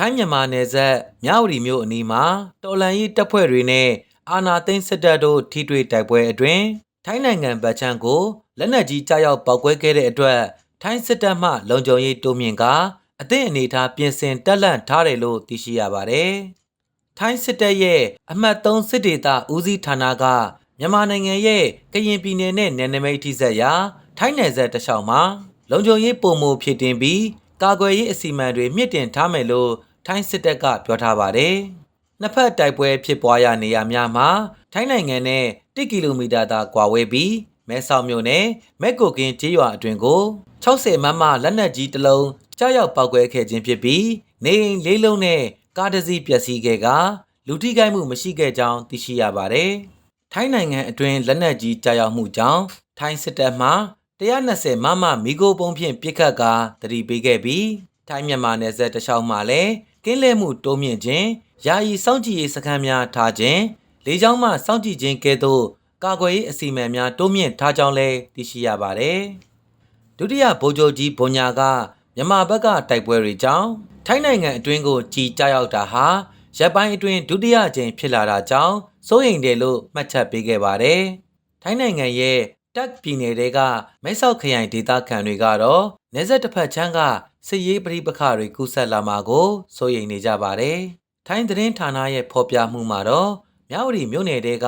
ထိုင်းမြန်မာနယ်စပ်မြဝတီမြို့အနီးမှာတော်လန်ရေးတပ်ဖွဲ့တွေနဲ့အာနာသိန်းစစ်တပ်တို့ထိတွေ့တိုက်ပွဲအတွင်ထိုင်းနိုင်ငံဗတ်ချန်ကိုလက်နက်ကြီးကြားရောက်ပောက်ကွဲခဲ့တဲ့အတွက်ထိုင်းစစ်တပ်မှလုံခြုံရေးတိုးမြင့်ကအသင့်အနေအထားပြင်ဆင်တက်လှန့်ထားတယ်လို့သိရှိရပါတယ်။ထိုင်းစစ်တပ်ရဲ့အမှတ်3စစ်ဒေသဦးစီးဌာနကမြန်မာနိုင်ငံရဲ့ကရင်ပြည်နယ်နဲ့နယ်နိမိတ်ထိစပ်ရာထိုင်းနယ်စပ်တစ်လျှောက်မှာလုံခြုံရေးပုံမှုဖြစ်တင်ပြီးကာကွယ်ရေးအစီအမံတွေမြင့်တင်ထားမယ်လို့ ထိုင်းစစ်တပ်ကပြောထားပါတယ်။နှစ်ဖက်တိုက်ပွဲဖြစ်ပွားရာနေရာများမှာထိုင်းနိုင်ငံနဲ့1ကီလိုမီတာသာကွာဝေးပြီးမဲဆောက်မြို့နယ်မဲကိုကင်းကျေးရွာအတွင်ကို60မမလက်နက်ကြီးတစ်လုံးကြားရောက်ပောက်ကွဲခဲ့ခြင်းဖြစ်ပြီးနေအိမ်လေးလုံးနဲ့ကားတစ်စီးပျက်စီးခဲ့ကလူထိခိုက်မှုမရှိခဲ့ကြောင်းသိရှိရပါတယ်။ထိုင်းနိုင်ငံအတွင်းလက်နက်ကြီးကြားရောက်မှုကြောင့်ထိုင်းစစ်တပ်မှ120မမမီဂိုပုံဖြင့်ပစ်ခတ်ကာတတိပေးခဲ့ပြီး ထိုင်းမြန်မာနယ်စပ်တစ်လျှောက်မှာလည်းကင်းလဲမှုတိုးမြင့်ခြင်းယာယီစောင့်ကြည့်ရေးစခန်းများထားခြင်းလေကြောင်းမှစောင့်ကြည့်ခြင်းကဲ့သို့ကာကွယ်ရေးအစီအမံများတိုးမြင့်ထားကြောင်းလည်းသိရှိရပါတယ်။ဒုတိယဗိုလ်ချုပ်ကြီးဘွန်ညာကမြန်မာဘက်ကတိုက်ပွဲတွေကြောင့်ထိုင်းနိုင်ငံအတွင်းကိုကြီးကြားရောက်တာဟာရပ်ပိုင်းအတွင်းဒုတိယအကြိမ်ဖြစ်လာတာကြောင့်စိုးရိမ်တယ်လို့မှတ်ချက်ပေးခဲ့ပါတယ်။ထိုင်းနိုင်ငံရဲ့တက်ပြည်နယ်တွေကမဲဆောက်ခရိုင်ဒေသခံတွေကတော့နေဆက်တစ်ဖက်ချမ်းက စစ်ရေးပဋိပက္ခတွေကူးဆက်လာမှာကိုစိုးရိမ်နေကြပါတယ်။ထိုင်းသတင်းဌာနရဲ့ဖော်ပြမှုမှာတော့မြဝတီမြို့နယ်တွေက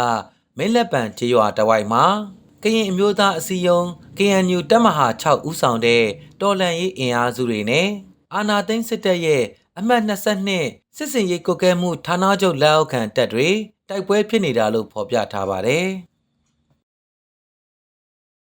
မင်းလက်ပံကျေးရွာတဝိုက်မှာကရင်အမျိုးသားအစည်းအရုံး KNU တပ်မဟာ6ဦးဆောင်တဲ့တော်လှန်ရေးအင်အားစုတွေနဲ့အာနာသိန်းစစ်တပ်ရဲ့အမှတ်22စစ်စင်ရေးကုတ်ကဲမှုဌာနချုပ်လက်အောက်ခံတပ်တွေတိုက်ပွဲဖြစ်နေတာလို့ဖော်ပြထားပါတယ်။